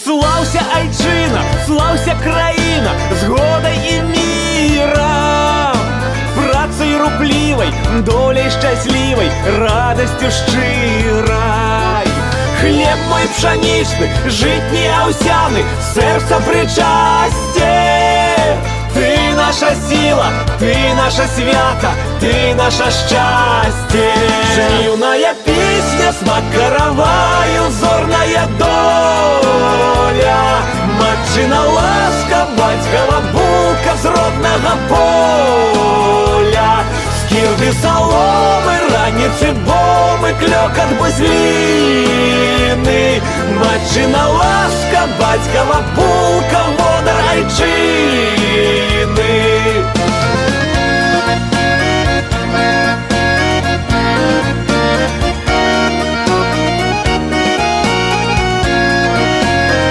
Слався айчина, слався країна, згода і міра. Працею рублівой, долей щасливой, радостью щирой. Хлеб мой пшеничный, житний овсяный, сердце причастие. Ти наша сила, ти наша свята, ти наше щастя. Же юная пісня, смак караваю, ласка, батькова булка з родного поля. Скірди соломи, раніці боми, кльокот бузліни. Матчина ласка, батькова булка, вода айчина.